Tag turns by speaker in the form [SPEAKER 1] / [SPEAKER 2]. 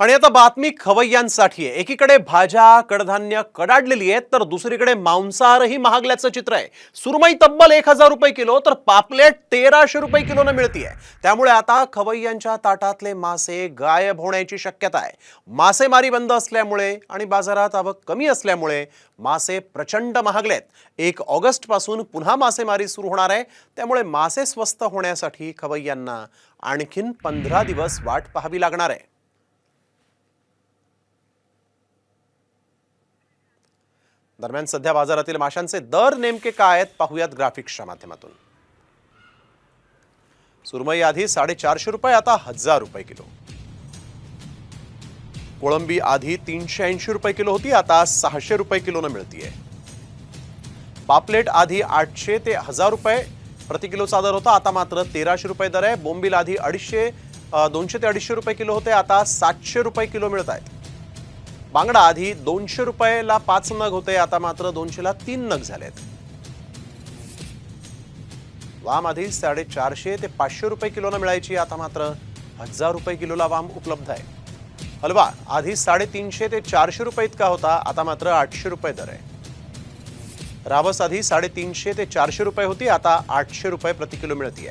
[SPEAKER 1] आणि आता बातमी खवय्यांसाठी आहे. एकीकडे भाज्या कडधान्य कडाडलेली आहेत तर दुसरीकडे मांसाहारही महागल्याचं चित्र आहे. सुरमई तब्बल एक हजार रुपये किलो तर पापलेट तेराशे रुपये किलोनं मिळतीये. त्यामुळे आता खवय्यांच्या ताटातले मासे गायब होण्याची शक्यता आहे. मासेमारी बंद असल्यामुळे आणि बाजारात आवक कमी असल्यामुळे मासे प्रचंड महागलेत. एक ऑगस्टपासून पुन्हा मासेमारी सुरू होणार आहे. त्यामुळे मासे स्वस्त होण्यासाठी खवय्यांना आणखीन पंधरा दिवस वाट पाहावी लागणार आहे. दरम्यान सध्या बाजारातील माशांचे दर नेमके काय आहेत पाहूयात ग्राफिक्सच्या माध्यमातून. सुरमई आधी साडेचारशे रुपये आता हजार रुपये किलो. कोळंबी आधी तीनशे ऐंशी रुपये किलो होती आता सहाशे रुपये किलोनं मिळतीये. पापलेट आधी आठशे ते हजार रुपये प्रति किलोचा दर होता आता मात्र तेराशे रुपये दर आहे. बोंबील आधी अडीचशे दोनशे ते अडीचशे रुपये किलो होते आता सातशे रुपये किलो मिळत आहेत. बांगडा आधी दोनशे रुपयाला पाच नग होते आता मात्र दोनशेला तीन नग झालेत. वाम आधी साडेचारशे ते पाचशे रुपये किलोनं मिळायची आता मात्र हजार रुपये किलोला वाम उपलब्ध आहे. हलवा आधी साडेतीनशे ते चारशे रुपये इतका होता आता मात्र आठशे रुपये दर आहे. रावस आधी साडेतीनशे ते चारशे रुपये होती आता आठशे रुपये प्रति किलो मिळतीये.